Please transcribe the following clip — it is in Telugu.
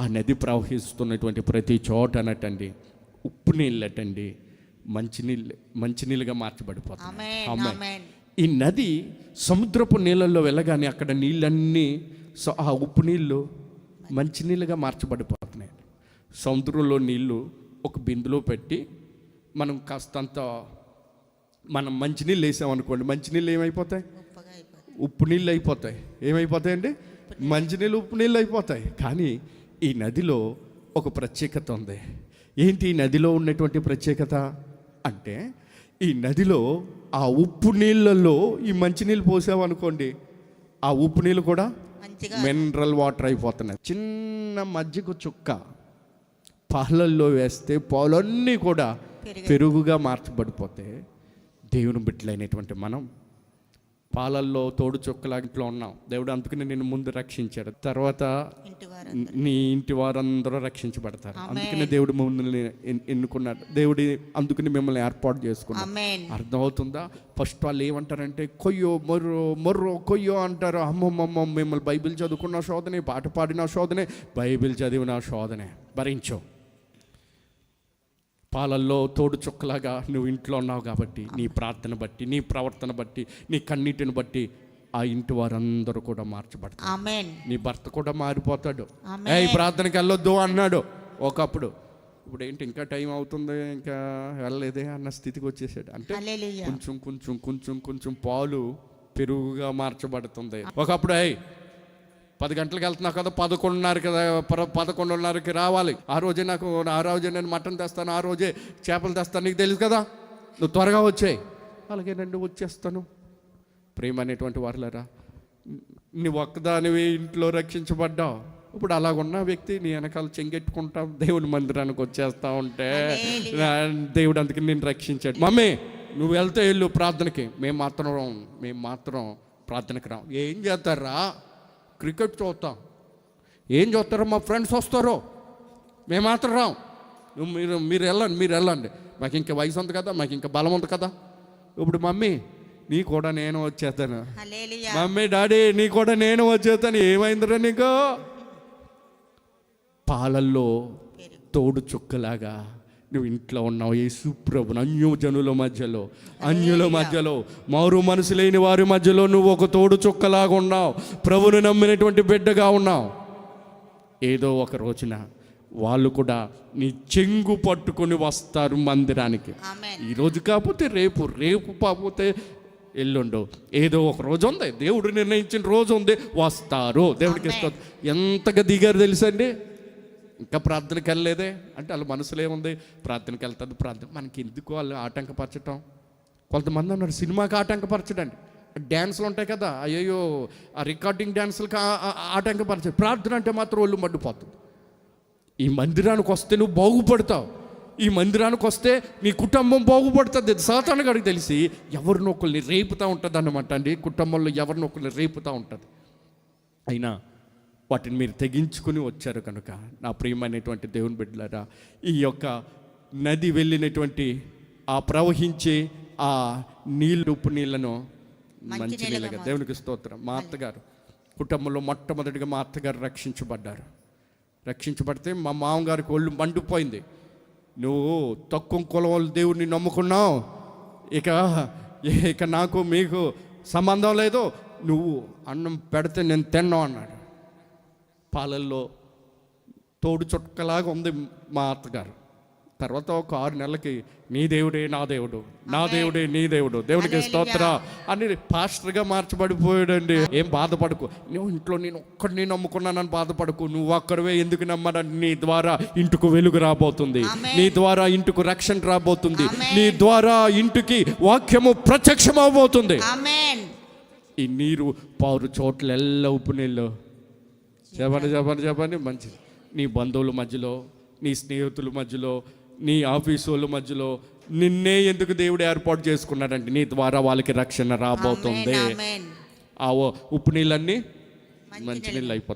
ఆ నది ప్రవహిస్తున్నటువంటి ప్రతి చోట అన్నట్టండి ఉప్పు నీళ్ళటండి మంచినీళ్ళు మంచినీళ్ళుగా. ఆమేన్. ఈ నది సముద్రపు నీళ్ళల్లో వెళ్ళగానే అక్కడ నీళ్ళన్నీ స- ఆ ఉప్పు నీళ్ళు మంచినీళ్ళుగా మార్చబడిపోతున్నాయి. సముద్రంలో నీళ్ళు ఒక బిందులో పెట్టి మనం కాస్తంత మనం మంచినీళ్ళు వేసామనుకోండి మంచినీళ్ళు ఏమైపోతాయి? ఉప్పు నీళ్ళు అయిపోతాయి. ఏమైపోతాయండి? మంచినీళ్ళు ఉప్పు నీళ్ళు అయిపోతాయి. కానీ ఈ నదిలో ఒక ప్రత్యేకత ఉంది ఏంటి ఈ నదిలో ఉన్నటువంటి ప్రత్యేకత అంటే ఈ నదిలో ఆ ఉప్పు నీళ్ళల్లో ఈ మంచినీళ్ళు పోసామనుకోండి ఆ ఉప్పు నీళ్ళు కూడా మినరల్ వాటర్ అయిపోతున్నాయి చిన్న మజ్జిగ చుక్క పాలల్లో వేస్తే పాలన్నీ కూడా పెరుగు. పెరుగుగా మార్చబడిపోతే దేవుని బిడ్డలైనటువంటి మనం పాలల్లో తోడు చుక్కలాగా ఇంట్లో ఉన్నాం. దేవుడు అందుకని నిన్ను ముందు రక్షించాడు. తర్వాత నీ ఇంటి వారందరూ రక్షించబడతారు. అందుకని దేవుడు మిమ్మల్ని ఎన్- ఎన్నుకున్నాడు. దేవుడి అందుకని మిమ్మల్ని ఏర్పాటు చేసుకున్నాడు. అర్థమవుతుందా? ఫస్ట్ వాళ్ళు ఏమంటారంటే కొయ్యో మొర్రో మొర్రో కొయ్యో అంటారు. అమ్మమ్మమ్మ మిమ్మల్ని బైబిల్ చదువుకున్న శోధనే పాట పాడిన శోధనే బైబిల్ చదివిన శోధనే. భరించు. పాలల్లో తోడు చుక్కలాగా నువ్వు ఇంట్లో ఉన్నావు కాబట్టి నీ ప్రార్థన బట్టి నీ ప్రవర్తన బట్టి నీ కన్నీటిని బట్టి ఆ ఇంటి వారందరూ కూడా మార్చబడతారు. నీ భర్త కూడా మారిపోతాడు. ఏ ప్రార్థనకి వెళ్ళొద్దు అన్నాడు. ఒకప్పుడు ఇప్పుడు ఏంటి ఇంకా టైం అవుతుంది ఇంకా వెళ్ళలేదే అన్న స్థితికి వచ్చేసాడు. అంటే కొంచెం కొంచెం కొంచెం కొంచెం పాలు పెరుగుగా మార్చబడుతుంది. ఒకప్పుడు అయ్యి పది గంటలకు వెళ్తున్నావు కదా పదకొండున్నర కదా పర- పదకొండున్నరకి రావాలి. ఆ రోజే నాకు ఆ రోజే నేను మటన్ తెస్తాను ఆ రోజే చేపలు తెస్తాను నీకు తెలుసు కదా? నువ్వు త్వరగా వచ్చేయి అలాగేనండి వచ్చేస్తాను. ప్రేమ అనేటువంటి వారులరా నువ్వు ఒక్కదానివి ఇంట్లో రక్షించబడ్డావు. ఇప్పుడు అలాగున్న వ్యక్తి నీ వెనకాల చెంగెట్టుకుంటా దేవుని మందిరానికి వచ్చేస్తా ఉంటే దేవుడు అందుకే నేను రక్షించాడు. మమ్మీ నువ్వు వెళ్తే వెళ్ళు ప్రార్థనకి. మేము మాత్రం మేము మాత్రం ప్రార్థనకి రాం. ఏం చేస్తారా? క్రికెట్ చూస్తాం ఏం చూస్తారో మా ఫ్రెండ్స్ వస్తారో? మేము మాత్రం రాం మీరు మీరు వెళ్ళండి మీరు వెళ్ళండి. మాకు ఇంకా వయసు ఉంది కదా మాకు ఇంకా బలం ఉంది కదా. ఇప్పుడు మమ్మీ నీ కూడా నేను వచ్చేస్తాను. మమ్మీ డాడీ నీ కూడా నేను వచ్చేస్తాను. ఏమైందిరా నీకు? పాలల్లో తోడు చుక్కలాగా నువ్వు ఇంట్లో ఉన్నావు. యేసు ప్రభుని అన్యోజనుల మధ్యలో అన్యుల మధ్యలో మారు మనసు లేని వారి మధ్యలో నువ్వు ఒక తోడు చుక్కలాగా ఉన్నావు. ప్రభుని నమ్మినటువంటి బిడ్డగా ఉన్నావు. ఏదో ఒక రోజున వాళ్ళు కూడా నీ చెంగు పట్టుకొని వస్తారు మందిరానికి. ఆమేన్ ఈ రోజు కాకపోతే రేపు రేపు కాకపోతే ఎల్లుండు. ఏదో ఒక రోజు ఉంది. దేవుడు నిర్ణయించిన రోజు ఉంది. వస్తారు. దేవుడికి ఎంతగా దిగారు తెలుసండి? ఇంకా ప్రార్థనకి వెళ్ళలేదే? అంటే వాళ్ళ మనసులో ఏముంది? ప్రార్థనకి వెళ్తుంది ప్రార్థన. మనకి ఎందుకు వాళ్ళు ఆటంకపరచటం. కొంతమంది ఉన్నారు సినిమాకి ఆటంకపరచడండి. డ్యాన్సులు ఉంటాయి కదా అయ్యో ఆ రికార్డింగ్ డ్యాన్సులకి ఆ- ఆటంకపరచదు ప్రార్థన అంటే మాత్రం ఒళ్ళు మండిపోతుంది. ఈ మందిరానికి వస్తే నువ్వు బాగుపడతావు. ఈ మందిరానికి వస్తే నీ కుటుంబం బాగుపడుతుంది సాతాను గడికి తెలిసి ఎవరినొకరిని రేపుతూ ఉంటుంది అన్నమాట అండి. కుటుంబంలో ఎవరినొకరిని రేపుతూ ఉంటుంది. అయినా వాటిని మీరు తెగించుకుని వచ్చారు కనుక నా ప్రియమైనటువంటి దేవుని బిడ్డలారా ఈ యొక్క నది వెళ్ళినటువంటి ఆ ప్రవహించే ఆ నీళ్ళు ఉప్పు నీళ్ళను మంచి నీళ్ళగా దేవునికి స్తోత్రం. మా అత్తగారు కుటుంబంలో మొట్టమొదటిగా మా అత్తగారు రక్షించబడ్డారు. రక్షించబడితే మా మామగారికి ఒళ్ళు మండిపోయింది. నువ్వు తక్కువ కులం వాళ్ళ దేవుడిని నమ్ముకున్నావు. ఇక ఇక నాకు మీకు సంబంధం లేదు. నువ్వు అన్నం పెడితే నేను తిన్నావు అన్నాడు. పాలల్లో తోడు చుక్కలాగా ఉంది మా అత్తగారు తర్వాత ఒక ఆరు నెలలకి నీ దేవుడే నా దేవుడు నా దేవుడే నీ దేవుడు దేవుడికి స్తోత్ర అని పాస్టర్గా మార్చబడిపోయాడండి. ఏం బాధపడకు. నువ్వు ఇంట్లో నేను ఒక్కడిని నమ్ముకున్నానని బాధపడకు. నువ్వు ఒక్కడివే ఎందుకు నమ్మడానికి నీ ద్వారా ఇంటికి వెలుగు రాబోతుంది. నీ ద్వారా ఇంటికి రక్షణ రాబోతుంది. నీ ద్వారా ఇంటికి వాక్యము ప్రత్యక్షం అవబోతుంది ఆమేన్. ఈ నీరు పారు చోట్ల ఎల్ల ఉప్పు నీళ్ళు. చెప్పండి చెప్పండి చెప్పండి. మంచిది. నీ బంధువుల మధ్యలో నీ స్నేహితుల మధ్యలో నీ ఆఫీసు వాళ్ళ మధ్యలో నిన్నే ఎందుకు దేవుడు ఏర్పాటు చేసుకున్నాడంటే నీ ద్వారా వాళ్ళకి రక్షణ రాబోతుంది. ఆ ఉప్పు నీళ్ళన్నీ మంచి మంచి నీళ్ళు అయిపోతాయి